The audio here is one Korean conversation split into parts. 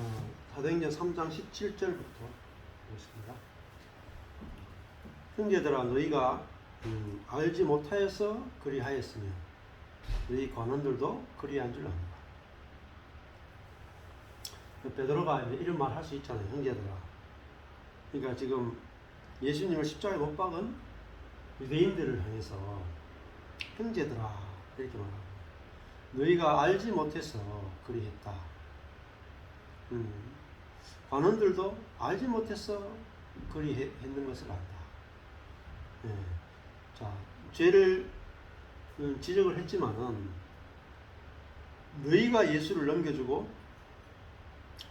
어, 사도행전 3장 17절부터 보겠습니다. 형제들아 너희가 음, 알지 못하여서 그리하였으며 너희 관원들도 그리한 줄 압니다. 베드로가 이제 이런 말 할 수 있잖아요, 형제들아. 그러니까 지금 예수님을 십자가에 못 박은 유대인들을 향해서 형제들아 이렇게 말하고 너희가 알지 못해서 그리했다. 음, 관원들도 알지 못해서 그리했는 것을 안다. 예. 자, 죄를 음, 지적을 했지만은 너희가 예수를 넘겨주고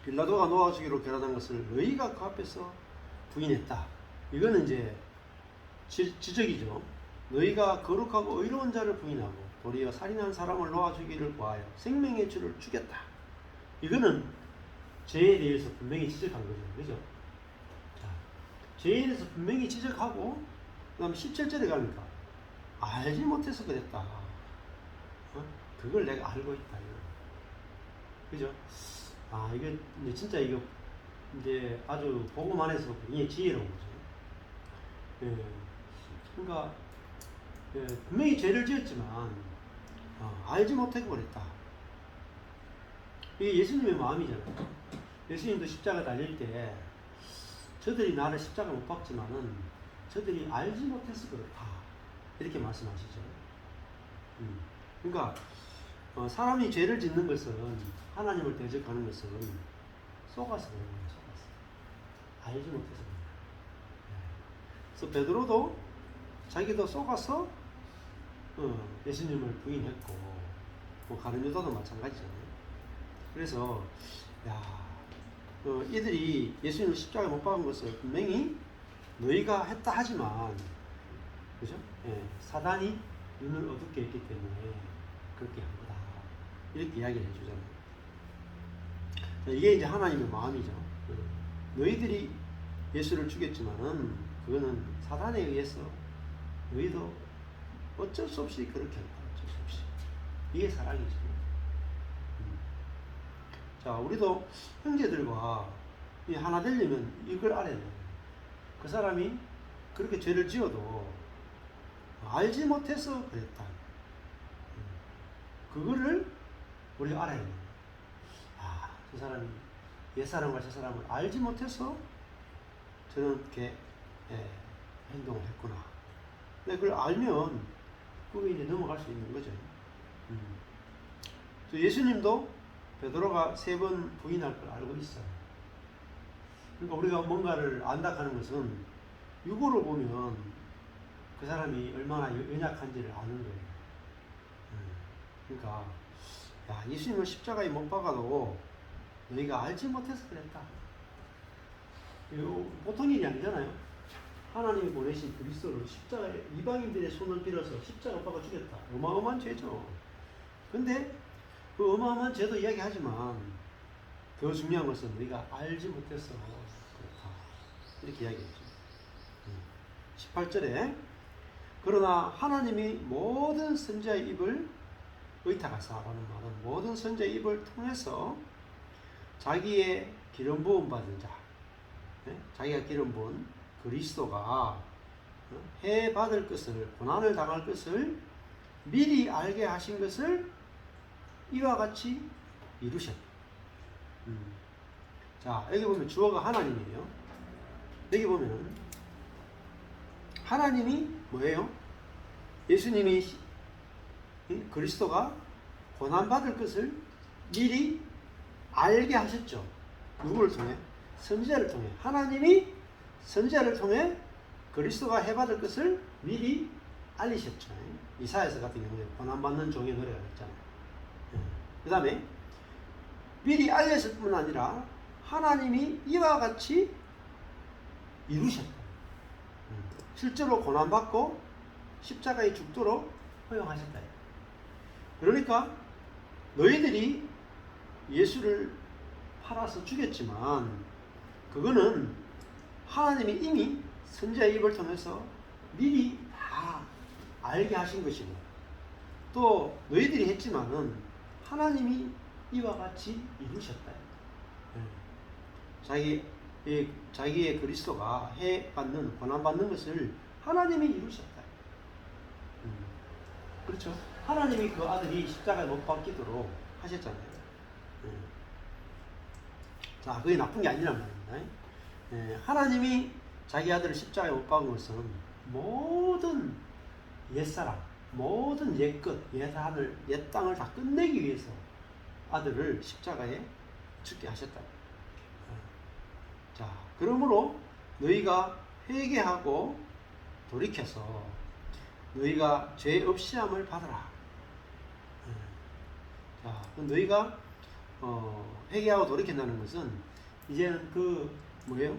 빌라도가 놓아주기로 결단한 것을 너희가 그 앞에서 부인했다. 이거는 이제 지, 지적이죠. 너희가 거룩하고 의로운 자를 부인하고 도리어 살인한 사람을 놓아주기를 구하여 생명의 주를 죽였다. 이거는 죄에 대해서 분명히 지적한 거죠. 그죠? 자, 죄에 대해서 분명히 지적하고 그 다음 17절에 가니까 알지 못해서 그랬다. 어? 그걸 내가 알고 있다. 그죠? 아, 이게 진짜 이거 이제 아주 보고만 해서 이게 지혜로운 거죠. 예. 그러니까 예, 분명히 죄를 지었지만 어, 알지 못하고 그랬다. 이게 예수님의 마음이잖아요. 예수님도 십자가 달릴 때 저들이 나를 십자가 못 박지만은 저들이 알지 못해서 그렇다. 이렇게 말씀하시죠. 음. 그러니까 어, 사람이 죄를 짓는 것은 하나님을 대적하는 것은 속아서 그런 거예요. 속아서 알지 못해서 그런 거예요. 그래서 베드로도 자기도 속아서 어, 예수님을 부인했고 뭐 가룟 유다도 마찬가지잖아요. 그래서 야 어, 이들이 예수님을 십자가에 못 박은 것을 분명히 너희가 했다 하지만 그죠? 예, 사단이 눈을 어둡게 했기 때문에 그렇게 한 거다. 이렇게 이야기를 해주잖아요. 자, 이게 이제 하나님의 마음이죠. 어, 너희들이 예수를 죽였지만은 그거는 사단에 의해서 너희도 어쩔 수 없이 그렇게 했다. 어쩔 수 없이. 이게 사랑이죠. 음. 자, 우리도 형제들과 이 하나 되려면 이걸 알아야 돼요. 그 사람이 그렇게 죄를 지어도 알지 못해서 그랬다. 음. 그거를 우리가 알아야 돼요. 아, 저 사람이 옛사람과 저 사람을 알지 못해서 저렇게 예, 행동을 했구나. 근데 그걸 알면 그게 이제 넘어갈 수 있는 거죠. 음. 또 예수님도 베드로가 세 번 부인할 걸 알고 있어요. 그러니까 우리가 뭔가를 안다 하는 것은 육으로 보면 그 사람이 얼마나 연약한지를 아는 거예요. 음. 그러니까 야 예수님을 십자가에 못 박아도 너희가 알지 못해서 그랬다. 보통 일이 아니잖아요. 하나님이 보내신 그리스도를 십자가에 이방인들의 손을 빌어서 십자가 박아 죽였다. 어마어마한 죄죠. 근데 그 어마어마한 죄도 이야기하지만 더 중요한 것은 너희가 알지 못해서 그렇다. 이렇게 이야기했죠. 18절에 그러나 하나님이 모든 선자의 입을 의탁하사라는 말은 모든 선자의 입을 통해서 자기의 기름 부음 받은 자, 네? 자기가 기름 부은 그리스도가 어? 해 받을 것을 고난을 당할 것을 미리 알게 하신 것을 이와 같이 이루셨다. 음. 자 여기 보면 주어가 하나님이에요. 여기 보면 하나님이 뭐예요? 예수님이 그리스도가 고난 받을 것을 미리 알게 하셨죠. 누구를 통해? 선지자를 통해. 하나님이 선지자를 통해 그리스도가 해받을 것을 미리 알리셨죠. 이사야서 같은 경우에 고난받는 종의 노래가 있잖아요. 그 다음에 미리 알렸을 뿐 아니라 하나님이 이와 같이 이루셨다. 실제로 고난받고 십자가에 죽도록 허용하셨다. 그러니까 너희들이 예수를 팔아서 죽였지만 그거는 하나님이 이미 선지자의 입을 통해서 미리 다 알게 하신 것이고 또 너희들이 했지만은 하나님이 이와 같이 이루셨다. 예. 자기 이 자기의 그리스도가 해 받는 고난 받는 것을 하나님이 이루셨다. 음. 그렇죠. 하나님이 그 아들이 십자가에 못 박히도록 하셨잖아요. 예. 자, 그게 나쁜 게 아니란 말입니다. 예, 하나님이 자기 아들을 십자가에 못 박은 것은 모든 옛사람, 모든 옛것, 옛하늘, 옛 땅을 다 끝내기 위해서 아들을 십자가에 죽게 하셨다. 예. 자, 그러므로 너희가 회개하고 돌이켜서 너희가 죄 없이 함을 받으라. 예. 자, 그 너희가 어, 회개하고 돌이킨다는 것은 이제는 그 뭐예요?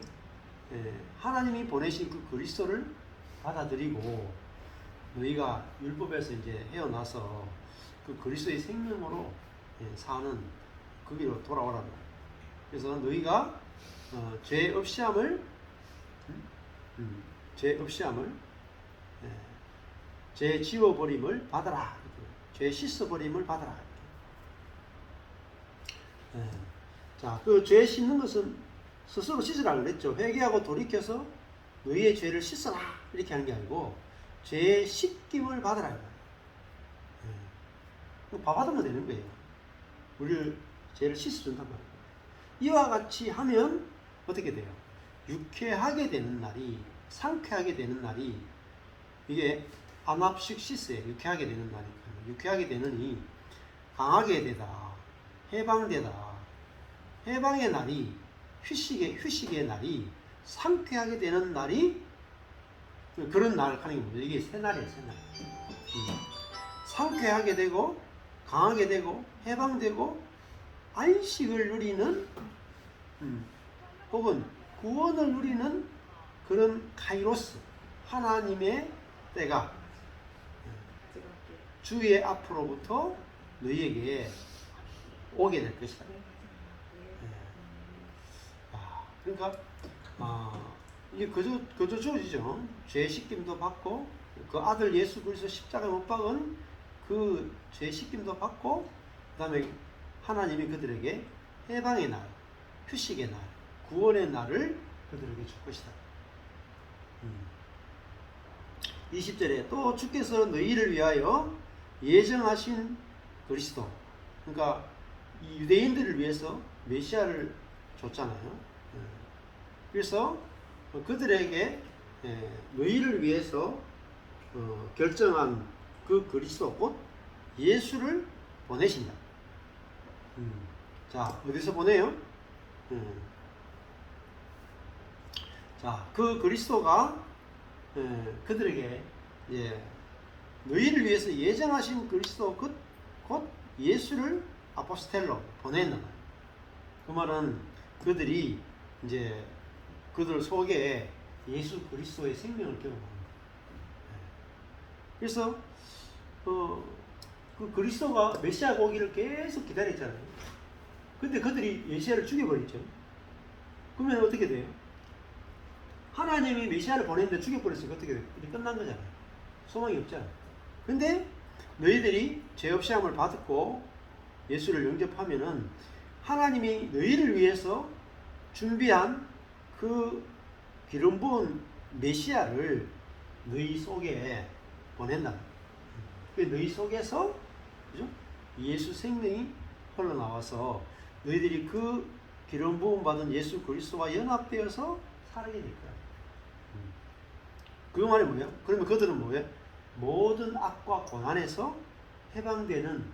예, 하나님이 보내신 그 그리스도를 받아들이고 너희가 율법에서 이제 헤어나서 그 그리스도의 생명으로 예, 사는 거기로 돌아오라. 그래서 너희가 어, 죄 없이 함을 음? 음, 죄 없이 함을 예, 죄 지워버림을 받아라. 죄 씻어버림을 받아라. 예. 자, 그 죄 씻는 것은 스스로 씻으라 그랬죠. 회개하고 돌이켜서 너희의 죄를 씻어라. 이렇게 하는 게 아니고, 죄 씻김을 받으라. 예. 밥 받으면 되는 거예요. 우리를 죄를 씻어준단 말이에요. 이와 같이 하면 어떻게 돼요? 유쾌하게 되는 날이, 상쾌하게 되는 날이, 이게 안압식 시스에 유쾌하게 되는 날이, 유쾌하게 되느니 강하게 되다, 해방되다. 해방의 날이 휴식의 휴식의 날이 상쾌하게 되는 날이 그런 날 하는 게 뭐죠? 이게 새 날이에요, 새 날. 음. 상쾌하게 되고 강하게 되고 해방되고 안식을 누리는 음, 혹은 구원을 누리는 그런 카이로스 하나님의 때가 주의 앞으로부터 너희에게 오게 될 것이다. 아, 그러니까 아, 이게 그저 그저 주어지죠. 죄 씻김도 받고 그 아들 예수 그리스도 십자가에 못 박은 그 죄 씻김도 받고 그다음에 하나님이 그들에게 해방의 날, 휴식의 날, 구원의 날을 그들에게 줄 것이다. 음. 20절에 또 주께서 너희를 위하여 예정하신 그리스도 그러니까 이 유대인들을 위해서 메시아를 줬잖아요. 예. 그래서 그들에게 예, 너희를 위해서 어, 결정한 그 그리스도 곧 예수를 보내신다. 음. 자 어디서 보내요? 음. 자그 그리스도가 예, 그들에게 예, 너희를 위해서 예정하신 그리스도 곧, 곧 예수를 아포스텔로 보냈는 거예요. 그 말은 그들이 이제 그들 속에 예수 그리스도의 생명을 거예요. 예. 그래서 어, 그 그리스도가 메시아가 오기를 계속 기다렸잖아요. 근데 그들이 메시아를 죽여버렸죠. 그러면 어떻게 돼요? 하나님이 메시아를 보냈는데 죽여버렸으니까 어떻게 돼요? 이제 끝난 거잖아요. 소망이 없잖아요. 근데 너희들이 죄 없이 함을 받고 예수를 영접하면은 하나님이 너희를 위해서 준비한 그 기름 부은 메시아를 너희 속에 보낸다. 그 너희 속에서 그죠? 예수 생명이 흘러나와서 너희들이 그 기름 부음 받은 예수 그리스도와 연합되어서 살게 될 거야. 음. 그 말이 뭐예요? 그러면 그들은 뭐예요? 모든 악과 고난에서 해방되는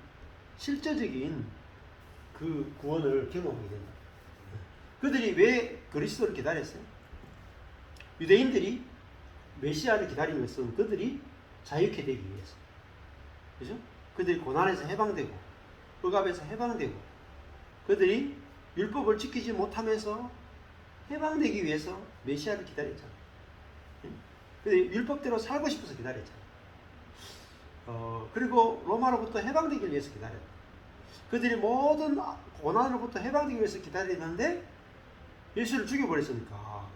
실제적인 그 구원을 경험하게 된다. 그들이 왜 그리스도를 기다렸어요? 유대인들이 메시아를 기다린 것은 그들이 자유케 되기 위해서. 그죠? 그들이 고난에서 해방되고, 억압에서 해방되고, 그들이 율법을 지키지 못하면서 해방되기 위해서 메시아를 기다렸잖아. 근데 율법대로 살고 싶어서 기다렸잖아. 어, 그리고 로마로부터 해방되기 위해서 기다렸다. 그들이 모든 고난으로부터 해방되기 위해서 기다리는데 예수를 죽여버렸으니까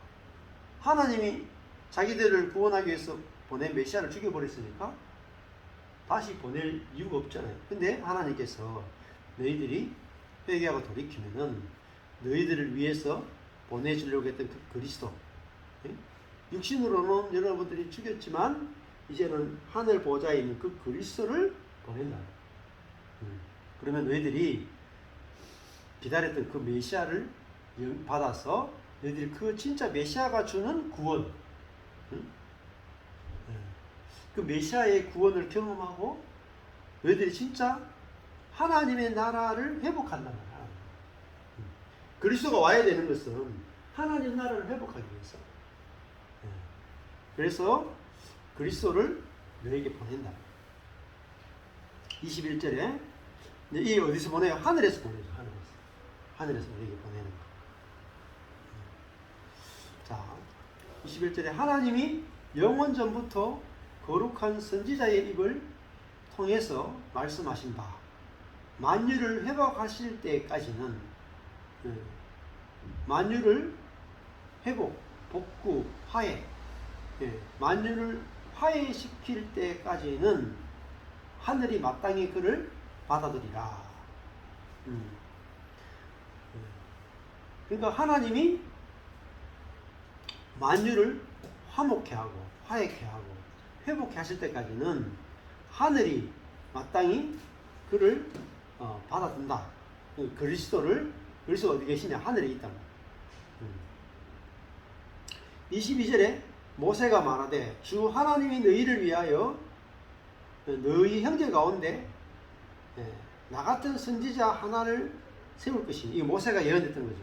하나님이 자기들을 구원하기 위해서 보낸 메시아를 죽여버렸으니까 다시 보낼 이유가 없잖아요. 근데 하나님께서 너희들이 회개하고 돌이키면은 너희들을 위해서 보내주려고 했던 그 그리스도. 예? 육신으로는 여러분들이 죽였지만 이제는 하늘 보좌에 있는 그 그리스도를 보낸다. 음. 그러면 너희들이 기다렸던 그 메시아를 영- 받아서 너희들이 그 진짜 메시아가 주는 구원, 응? 예. 그 메시아의 구원을 경험하고 너희들이 진짜 하나님의 나라를 회복한단 말이야. 음. 그리스도가 와야 되는 것은 하나님 나라를 회복하기 위해서. 예. 그래서 그리스도를 너에게 보낸다. 21절에 이 어디서 보내요? 하늘에서 보내죠. 하늘에서. 하늘에서 우리에게 보내는 거. 자, 21절에 하나님이 영원 전부터 거룩한 선지자의 입을 통해서 말씀하신 바 만유를 회복하실 때까지는 예, 만유를 회복, 복구, 화해 예, 만유를 화해시킬 때까지는 하늘이 마땅히 그를 받아들이라. 음. 예. 그러니까 하나님이 만유를 화목케 하고 화해케 하고 회복케 하실 때까지는 하늘이 마땅히 그를 어, 받아준다. 그 그리스도를 그리스도 어디 계시냐? 하늘에 있다. 음. 22절에 모세가 말하되 주 하나님이 너희를 위하여 너희 형제 가운데 예, 나 같은 선지자 하나를 세울 것이니 이 모세가 예언했던 거죠.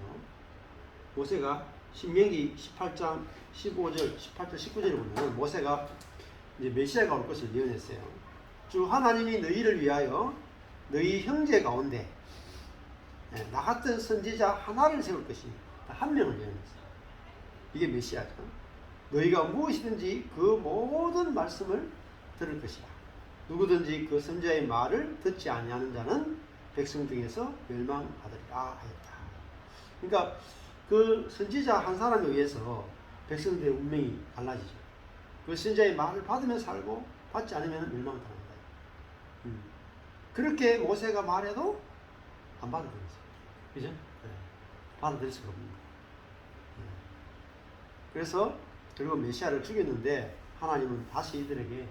모세가 신명기 18장 15절, 18절, 19절에 보면 모세가 이제 메시아가 올 것을 예언했어요. 주 하나님이 너희를 위하여 너희 형제 가운데 예, 나 같은 선지자 하나를 세울 것이니 한 명을 예언했어요. 이게 메시아죠. 너희가 무엇이든지 그 모든 말씀을 들을 것이다. 누구든지 그 선자의 말을 듣지 아니하는 자는 백성 중에서 멸망하리라 하였다. 그러니까 그 선지자 한 사람에 의해서 백성들의 운명이 달라지죠. 그 선자의 말을 받으면 살고 받지 않으면 멸망당한다. 음. 그렇게 모세가 말해도 안 받아들였어요. 그죠? 네. 받아들일 수가 없는 거예요. 네. 그래서 결국 메시아를 죽였는데 하나님은 다시 이들에게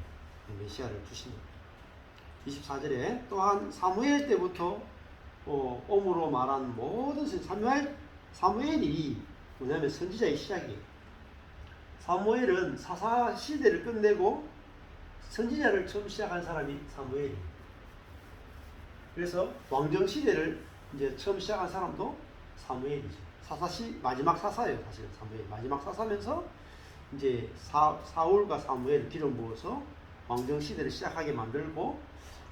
메시아를 주십니다. 24절에 또한 사무엘 때부터 어, om으로 말한 모든 선 사무엘 사무엘이 뭐냐면 선지자의 시작이에요. 사무엘은 사사 시대를 끝내고 선지자를 처음 시작한 사람이 사무엘이에요. 그래서 왕정 시대를 이제 처음 시작한 사람도 사무엘이죠. 사사시 마지막 사사예요, 사실 사무엘 마지막 사사면서 이제 사, 사울과 사무엘 기름 부어서 왕정 시대를 시작하게 만들고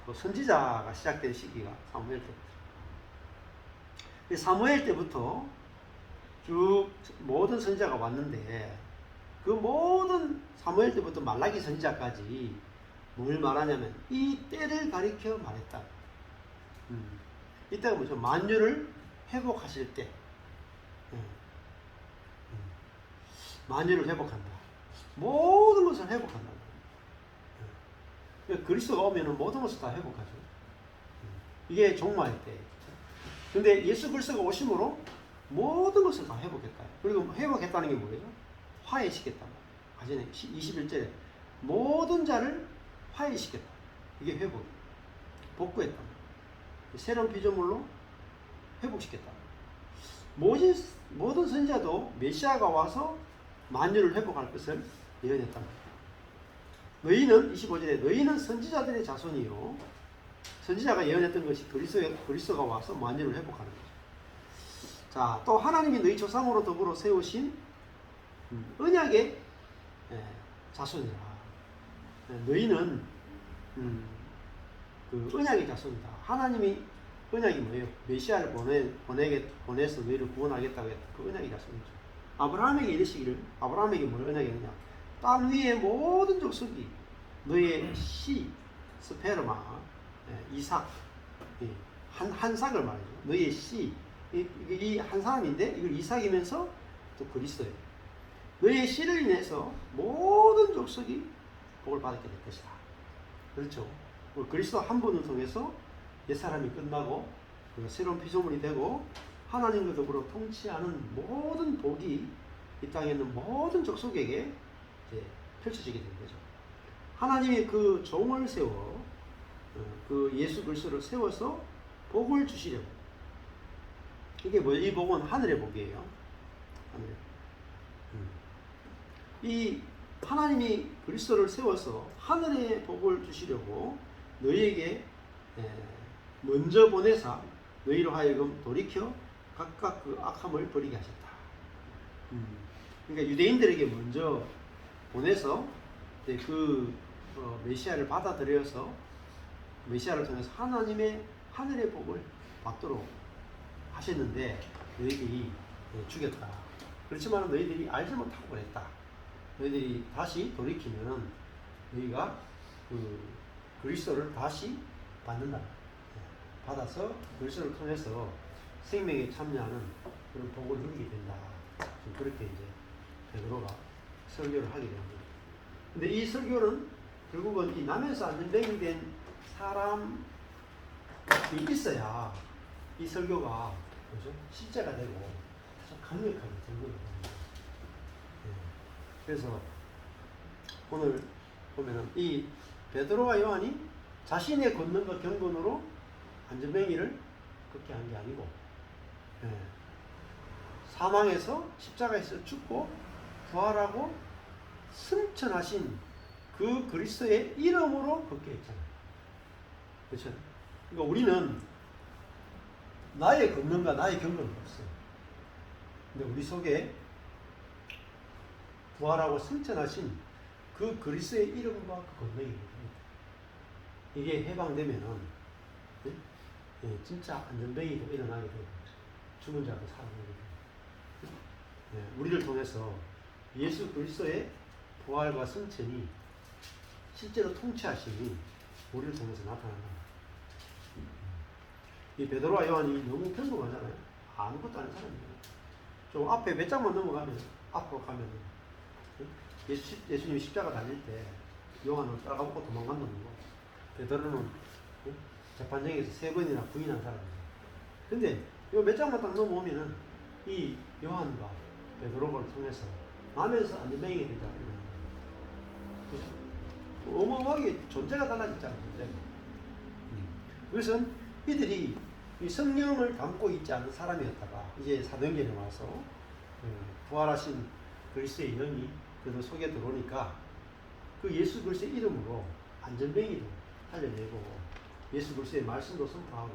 그 선지자가 시작된 시기가 사무엘 때부터. 사무엘 때부터 쭉 모든 선지자가 왔는데 그 모든 사무엘 때부터 말라기 선지자까지 뭘 말하냐면 이 때를 가리켜 말했다. 음. 이때가 뭐죠? 만유를 회복하실 때. 음. 음. 만유를 회복한다. 모든 것을 회복한다. 음. 그리스도가 오면 모든 것을 다 회복하죠. 음. 이게 종말일 때. 근데 예수 그리스도가 오심으로 모든 것을 다 회복했다. 그리고 회복했다는 게 뭐예요? 화해시켰다. 아전에 21절에 모든 자를 화해시켰다. 이게 회복. 복구했다. 새로운 피조물로 회복시켰다. 모든, 모든 선자도 메시아가 와서 만유를 회복할 것을 예언했다. 너희는 25절에 너희는 선지자들의 자손이요. 선지자가 예언했던 것이 그리스도, 그리스도가 와서 만유를 회복하는 거죠. 자, 또 하나님이 너희 조상으로 더불어 세우신 음, 언약의 예, 자손이라. 예, 너희는 음, 그 언약의 자손이다. 하나님이 언약이 뭐예요? 메시아를 보내 보내게 보내서 너희를 구원하겠다고 했다. 그 언약의 자손이죠. 아브라함에게 이르시기를 아브라함에게 뭘 언약이었냐? 땅 위의 모든 족속이 너의 씨 스페르마 예, 이삭 예, 한 한삭을 말이죠. 너의 씨 이 한 사람인데 이걸 이삭이면서 또 그리스도예요. 너의 씨를 인해서 모든 족속이 복을 받게 될 것이다. 그렇죠. 그리스도 한 분을 통해서 옛 사람이 끝나고 새로운 피조물이 되고 하나님과 더불어 통치하는 모든 복이 이 땅에 있는 모든 족속에게 펼쳐지게 된 거죠. 하나님이 그 종을 세워 어, 그 예수 그리스도를 세워서 복을 주시려고. 이게? 이 복은 하늘의 복이에요. 하늘. 음. 이 하나님이 그리스도를 세워서 하늘의 복을 주시려고 너희에게 에, 먼저 보내사 너희로 하여금 돌이켜 각각 그 악함을 버리게 하셨다. 음. 그러니까 유대인들에게 먼저 보내서 그 어, 메시아를 받아들여서 메시아를 통해서 하나님의 하늘의 복을 받도록 하셨는데 너희들이 예, 죽였다. 그렇지만 너희들이 알지 못하고 그랬다. 너희들이 다시 돌이키면은 너희가 그 그리스도를 다시 받는다. 예, 받아서 그리스도를 통해서 생명에 참여하는 그런 복을 누리게 된다. 그렇게 이제 베드로가 설교를 하게 됩니다. 근데 이 설교는 결국은 이 남에서 안전뱅이 된 사람이 있어야 이 설교가 그죠? 실제가 되고 좀 강력하게 된 거거든요. 예. 그래서 오늘 보면은 이 베드로와 요한이 자신의 권능과 경건으로 안전뱅이를 걷게 한 게 아니고 예. 사망에서 십자가에서 죽고 부활하고 승천하신 그 그리스도의 이름으로 걷게 했잖아요. 그렇죠? 그러니까 우리는 나의 권능과 나의 경건은 없어요. 근데 우리 속에 부활하고 승천하신 그 그리스도의 이름과 그 권능이 있습니다. 이게 해방되면은 예? 예, 진짜 안전뱅이도 일어나게 되고 죽은 자도 살아나게 되고 예, 우리를 통해서 예수 그리스도의 부활과 승천이 실제로 통치하심이 우리를 통해서 나타난다. 이 베드로와 요한이 너무 평범하잖아요. 아무것도 아닌 사람이에요. 좀 앞에 몇 장만 넘어가면 앞으로 가면 예수, 예수님이 십자가 달릴 때 요한은 따라가고 도망간다는 거. 베드로는 재판장에서 세 번이나 부인한 사람이에요. 근데 요몇 장만 딱 넘어오면은 이 요한과 베드로를 통해서 남에서 안전뱅이가 되자. 어마어마하게 존재가 달라졌잖아요. 존재가. 그것은 이들이 이 성령을 담고 있지 않은 사람이었다가 이제 사도행전에 와서 그 부활하신 그리스도의 영이 그들 속에 들어오니까 그 예수 그리스도의 이름으로 안전뱅이도 살려내고 예수 그리스도의 말씀도 선포하고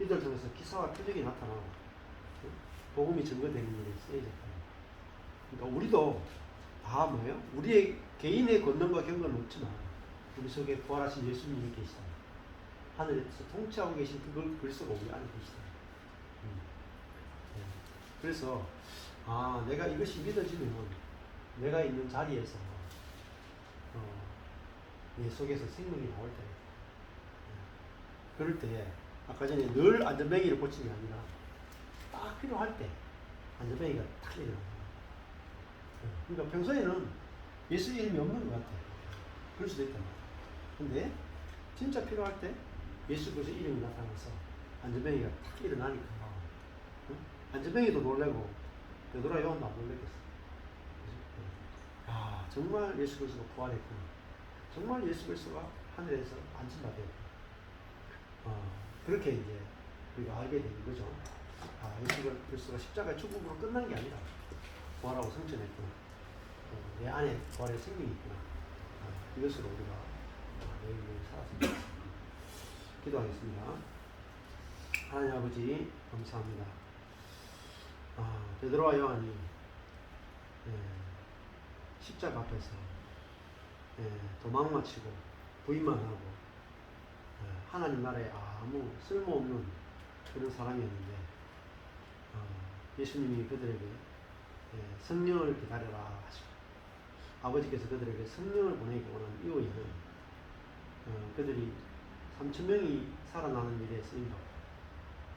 이들 통해서 기사와 표적이 나타나고 복음이 증거되는 일에 쓰여졌다. 그러니까 우리도 다 뭐예요? 우리의 개인의 권능과 경건은 없지만 우리 속에 부활하신 예수님이 계시다. 하늘에서 통치하고 계신 그 그리스도가 우리 안에 계시다. 음. 네. 그래서 아 내가 이것이 믿어지면 내가 있는 자리에서 어, 내 속에서 생명이 나올 때 네. 그럴 때 아까 전에 늘 안전뱅이를 고치는 게 아니라 딱 필요할 때 안전뱅이가 탁 일어나요. 네. 그러니까 평소에는 예수 이름이 없는 것 같아. 그럴 수도 있단 말이야. 근데 진짜 필요할 때 예수 그리스도 이름이 나타나서 안전뱅이가 탁 일어나니까 응? 안전뱅이도 놀래고 베드로와 요한도 안 놀랬겠어. 아 정말 예수 그리스도가 부활했구나. 정말 예수 그리스도가 하늘에서 안심받았구나. 어, 그렇게 이제 우리가 알게 되는 거죠. 아 예수 그리스도가 십자가의 죽음으로 끝난 게 아니라 부활하고 승천했구나. 어, 내 안에 부활의 생명이 있구나. 아, 이것으로 우리가 매일매일 살았으면 좋겠습니다. 기도하겠습니다. 하나님 아버지 감사합니다. 아, 베드로와 요한이 예, 십자가 앞에서 예, 도망 마치고 부인만 하고 예, 하나님 나라에 아무 쓸모없는 그런 사람이었는데 어, 예수님이 그들에게 예, 성령을 기다려라 하시고 아버지께서 그들에게 성령을 보내기 원한 이유에는 어, 그들이 3천 명이 살아나는 일에 쓰임받고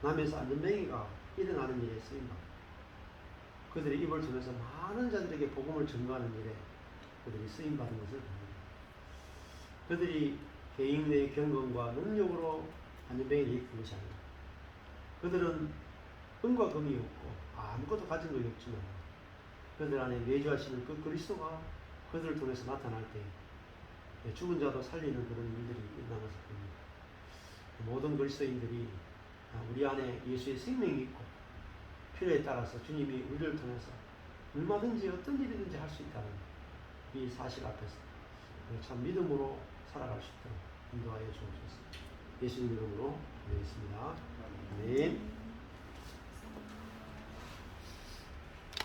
남에서 안전뱅이가 일어나는 일에 쓰임받고 그들의 입을 통해서 많은 자들에게 복음을 증거하는 일에 그들이 쓰임받은 것을 봅니다. 그들이 개인의 경건과 능력으로 안전뱅이를 일으킨 것이 아니라 그들은 은과 금이 없고 아무것도 가진 것이 없지만 그들 안에 내주하시는 그 그리스도가 그들을 통해서 나타날 때 예, 죽은 자도 살리는 그런 일들이 일어나는 것을 봅니다. 모든 그리스도인들이 아, 우리 안에 예수의 생명이 있고 필요에 따라서 주님이 우리를 통해서 얼마든지 어떤 일이든지 할 수 있다는 이 사실 앞에서 참 믿음으로 살아갈 수 있도록 인도하여 주옵소서. 예수님 이름으로 기도했습니다. 아멘.